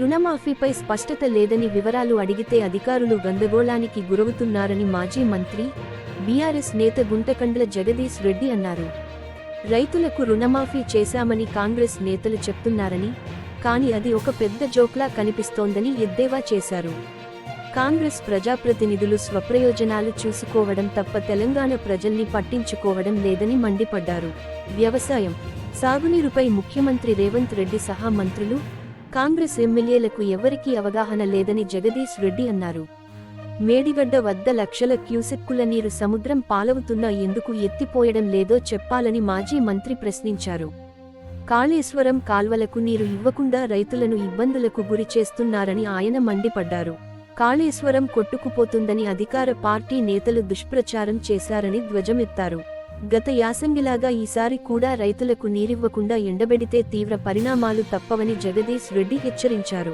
రుణమాఫీపై స్పష్టత లేదని వివరాలు అడిగితే అధికారులు గందగోళానికి గురవుతున్నారని మాజీ మంత్రి బీఆర్ఎస్ నేత గుంటకండ్ల జగదీశ్ రెడ్డి అన్నారు. రైతులకు రుణమాఫీ చేశామని కాంగ్రెస్ నేతలు చెప్తున్నారని కానీ అది ఒక పెద్ద జోక్లా కనిపిస్తోందని ఎద్దేవా చేశారు. కాంగ్రెస్ ప్రజాప్రతినిధులు స్వప్రయోజనాలు చూసుకోవడం తప్ప తెలంగాణ ప్రజల్ని పట్టించుకోవడం లేదని మండిపడ్డారు. వ్యవసాయం. సాగునీరుపై ముఖ్యమంత్రి రేవంత్ రెడ్డి సహా మంత్రులు కాంగ్రెస్ ఎమ్మెల్యేలకు ఎవరికీ అవగాహన లేదని జగదీశ్ రెడ్డి అన్నారు. మేడిగడ్డ వద్ద లక్షల క్యూసెక్కుల నీరు సముద్రం పాలవుతున్నా ఎందుకు ఎత్తిపోయడం లేదో చెప్పాలని మాజీ మంత్రి ప్రశ్నించారు. కాళేశ్వరం కాల్వలకు నీరు ఇవ్వకుండా రైతులను ఇబ్బందులకు గురి చేస్తున్నారని ఆయన మండిపడ్డారు. కాళేశ్వరం కొట్టుకుపోతుందని అధికార పార్టీ నేతలు దుష్ప్రచారం చేశారని ధ్వజమెత్తారు. గత యాసంగిలాగా ఈసారి కూడా రైతులకు నీరివ్వకుండా ఎండబెడితే తీవ్ర పరిణామాలు తప్పవని జగదీష్ రెడ్డి హెచ్చరించారు.